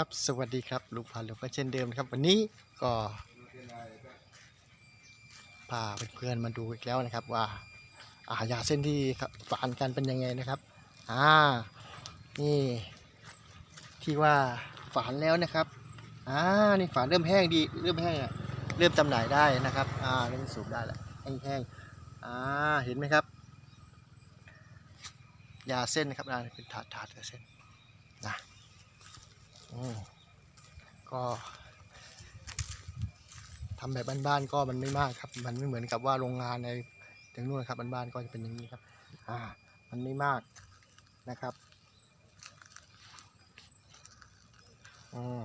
ครับสวัสดีครับลุงพันลุงก็เช่นเดิมครับ วันนี้ก็พาเพื่อนๆมาดูอีกแล้วนะครับ ว่าอาหยาเส้นที่ครับฝานกันเป็นยังไงนะครับอ่านี่ ที่ว่าฝานแล้วนะครับอ่านี่ฝานเริ่มแห้งดีเริ่มแห้งอะเริ่มจำหน่ายได้นะครับอ่าเริ่มสูบได้แล้วแห้งๆอ่าเห็นไหมครับ ยาเส้นนะครับอ่าเป็นถาดถาดยาเส้นนะ มก็ทำแบบบ้านๆก็มันไม่มากครับ มันไม่เหมือนกับว่าโรงงานในถึงนู่นครับบ้านๆก็จะเป็นอย่างนี้ครับ อ่า มันไม่มากนะครับอืม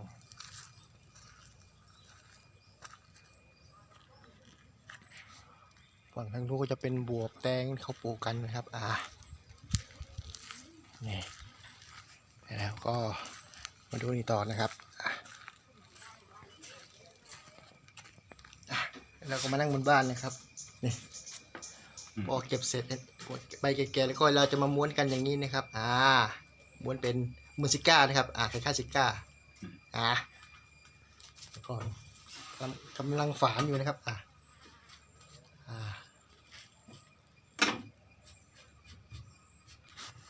ฝั่งทางนู้นก็จะเป็นบวบแตงเขาปลูกกันนะครับ อ่า นี่แล้วก็ มาดูนี่ต่อนะครับอะอะเราก็มานั่งบนบ้านนะครับนี่พอเก็บเสร็จเนี่ยใบแก่ๆแล้วก็เราจะมาม้วนกันอย่างนี้นะครับ อ่า ม้วนเป็นมือซิก้านะครับ อ่าคล้ายๆซิก้า อ่าแล้วก่อนกำลังกำลังฝานอยู่นะครับ อ่าอ่า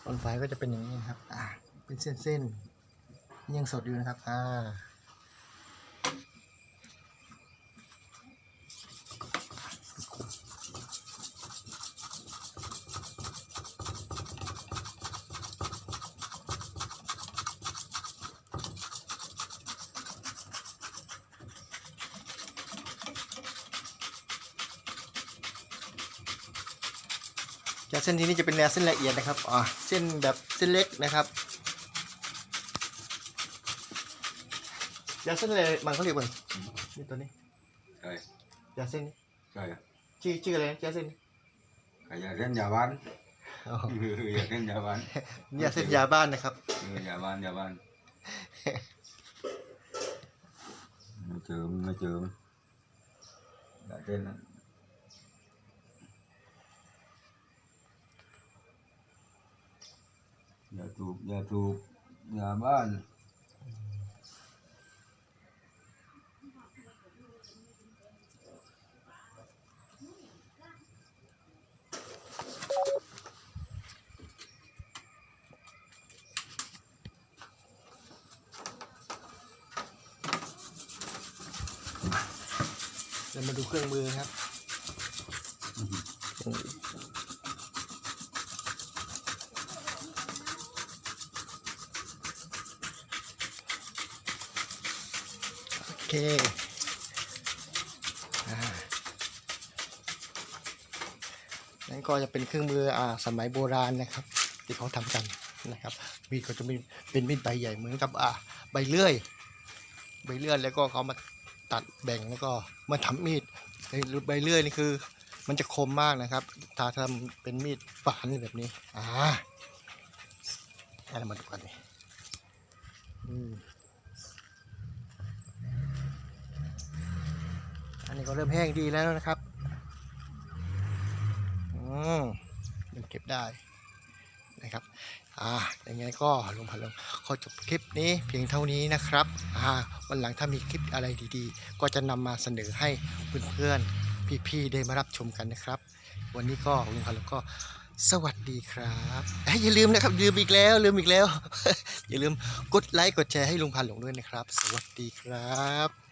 ตอนฝานก็จะเป็นอย่างนี้นะครับ อ่า เป็นเส้นๆ ยังสดอยู่นะครับ อ่า จากเส้นที่นี่จะเป็นแนวเส้นละเอียดนะครับ อ่า เส้นแบบเส้นเล็กนะครับ ยาเส้นอะไรมันเขาเรียกว่านี่ตัวนี้ใช่ยาเส้นนี้ใช่ชื่อชื่ออะไรนะยาเส้นนี้ขยาเส้นยาบ้านอ๋อเออยาเส้นยาบ้านยาเส้นยาบ้านนะครับเออยาบ้านยาบ้านไม่เจิมไม่เจิมยาเส้นนั้นยาถูกยาถูกยาบ้าน เรามาดูเครื่องมือครับโอเคนั่นก็จะเป็นเครื่องมืออ่าสมัยโบราณนะครับ ที่เขาทำกันนะครับมีดก็จะมีเป็นมีดใบใหญ่เหมือนกับอ่าใบเลื่อย ใบเลื่อยแล้วก็เขามา ตัดแบ่งแล้วก็มาทำมีดใบเลื่อยนี่คือ มันจะคมมากนะครับถ้าทำเป็นมีดฝานแบบนี้อ่าให้เรมาดูกันดิอันนี้ก็เริ่มแห้งดีแล้วนะครับ อืมเริ่มเก็บได้ นะครับอ่าย่างไงก็ลงพันลงขอจบคลิปนี้เพียงเท่านี้นะครับอ่าวันหลังถ้ามีคลิปอะไรดีๆ ก็จะนำมาเสนอให้เพื่อนๆพี่ๆได้มารับชมกันนะครับ วันนี้ก็ลุงพันลงก็สวัสดีครับอยอย่าลืมนะครับลืมอีกแล้วลืมอีกแล้ว อย่าลืมกดไลค์กดแชร์ให้ลุงพันหลงด้วยนะครับ สวัสดีครับ